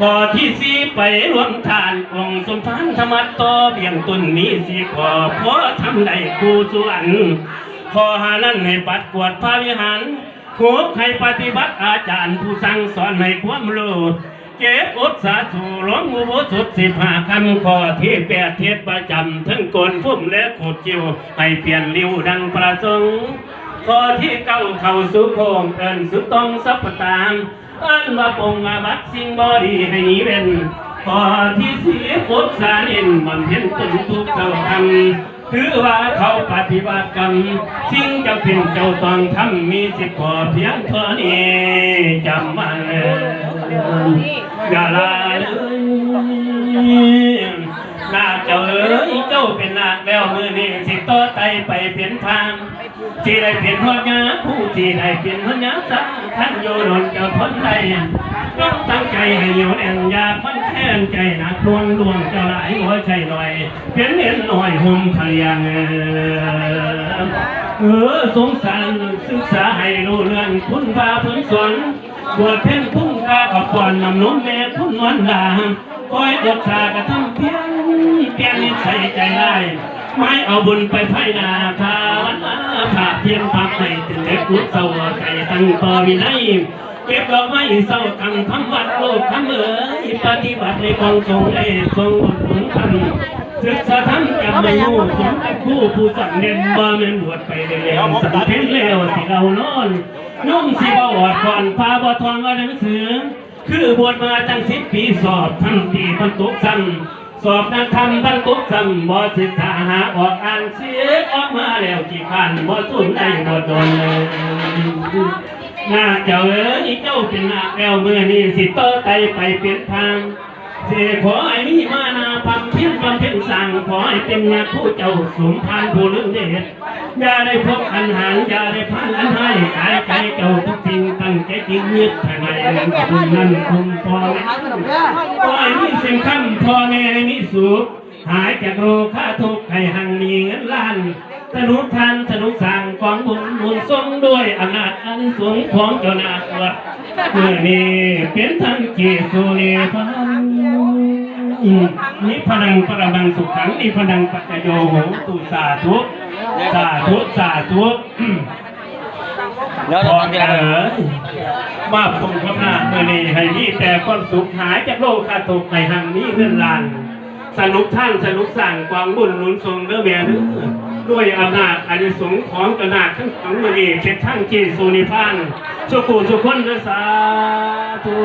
ข้อที่สี่ไปรวมทานองค์สมภารธรรมต่อเบี่ยงตุนมีสี่ข้อพอทำได้กูส่วนข้อหานั้นให้ปัดกวาดพระวิหารหัวให้ปฏิบัติอาจารย์ผู้สั่งสอนให้ความรู้เก็บอดสาธุหลวงอุโบสถสิบห้าคำข้อที่แปดเทศประจำทั้งโกนพุ่มและขดจิวให้เปลี่ยนริ้วดังประสงค์ข้อที่เก้าเข้าสู่โคงเอินสุตองสัพตาม อินว่าปงอาบัตสิ่งบอดีให้หนีเป็นข้อที่สี่พุทธานินมันเห็นตุนทุกเจ้าทำถือว่าเขาปฏิบัติกรรมสิ่งจะเป็นเจ้าต้องทำมีสิบข้อเพียงเท่านี้จำมาเลยอย่าลา แล้วมือนี้สิต่อไตไปเปลี่ยนทางที่ได้เปลี่ยนหัวหน้าผู้ที่ได้เปลี่ยนหัวหน้าสังท่านโยนนเจ้าพ้นใดต้องตั้งใจให้อยู่แอนยาพันแค้นใจหนักดวงดวงจ้าหลายหัวใจหน่อยเพียนเห็นหน่อยห่มพลียงเออสงสารศึกษาให้รู้เรื่องคุณพาพื้นสวนบวชเพ่งพุ่งกากับก่อนนำนมแม่คุณวันดาคอยอดชากระทำเพียงเพียงนิสัยใจร้าย ไม่เอาบุญไปไพ่นาคาวันนาภาเพียงพักให้ตื่นเล็กลุกเศร้าใจตั้งต่อวินัยเก็บดอกไม้เศร้าตั้งทำวัดโลกทำเอ๋ยปฏิบัติในกองทรงได้ทรงบุญผลพันศึกษาธรรมจำไม่รู้สมแต่ผู้ผู้สั่งเด่นบ่แม่นบวชไปเร็วๆสังเทศเร็วสิเรานอนนุ่มสิบอดก่อนพาบ่ทองเอาหนังสือ คือบวชมาตั้งสิบปีสอบทั้งตีบรรทุกซ้ำ สอบนักธรรมบรรทุกซ้ำบ่ศึกษาหาออกอ่านเสียออกมาแล้วกี่พันบ่สุนได้บ่ดนเลยนาเจ้าเอ๋ยเจ้าเป็นนาแล้วเมื่อนี้สิโตไตไปเปลี่ยนทางเสกขอให้มีมานาพัมเพียงความเพียงสั่งขอให้เป็นนาผู้เจ้าสมพานผู้ลืมเดชอย่าได้พบอันหางอย่าได้พันอัน ให้กายใจเจ้าทุกสิ่งตั้งใจจริงยึดภายในคุณนั่นคุณพอขอให้มีสิ่งคำพอแม่ให้มีสุขหายจากโรคาทุกข์ให้หังมีเงินล้านสนุกทันสนุกสั่งของบุญบุญทรงด้วยอำนาจอันสูงของเจ้านาควัดเมื่อนี้เป็นทั้งเกสุเนพันนิพนังปรมังสุขังนิพนังปัจจโยโหตุสาธุสาธุสาธุ เดี๋ยวขเราอทำทีเอละอมาปรงพระนาคเมื่อนี้ให้มีแต่ความสุขหายจากโลกคาตุกในหังนี้เพื่อนลาน สนุกท่านสนุกสั่งกวางบุญนุนทรงเรื่อแม่เด้อด้วยอำนาจอานิสงส์ของกนาคทั้งสองมือนี้เป็นทั้งเจสุนิพพานสุขุสุคนเด้อสาธุ